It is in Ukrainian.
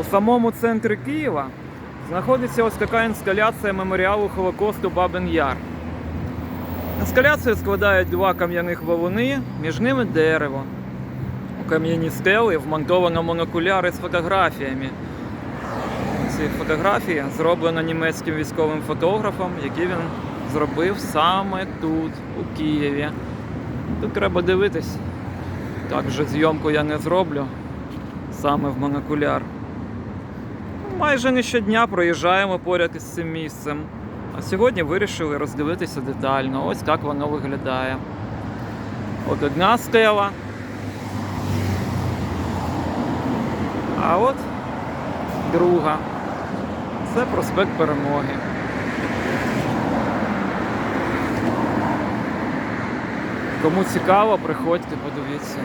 У самому центрі Києва знаходиться ось така інсталяція меморіалу Холокосту Бабин Яр. Інсталяцію складають два кам'яних валуни, між ними дерево. У кам'яні стели вмонтовано монокуляри з фотографіями. Ці фотографії зроблено німецьким військовим фотографом, які він зробив саме тут, у Києві. Тут треба дивитись. Так вже зйомку я не зроблю саме в монокуляр. Майже не щодня проїжджаємо поряд із цим місцем. А сьогодні вирішили роздивитися детально. Ось так воно виглядає. От одна стела. А от друга. Це проспект Перемоги. Кому цікаво, приходьте, подивіться.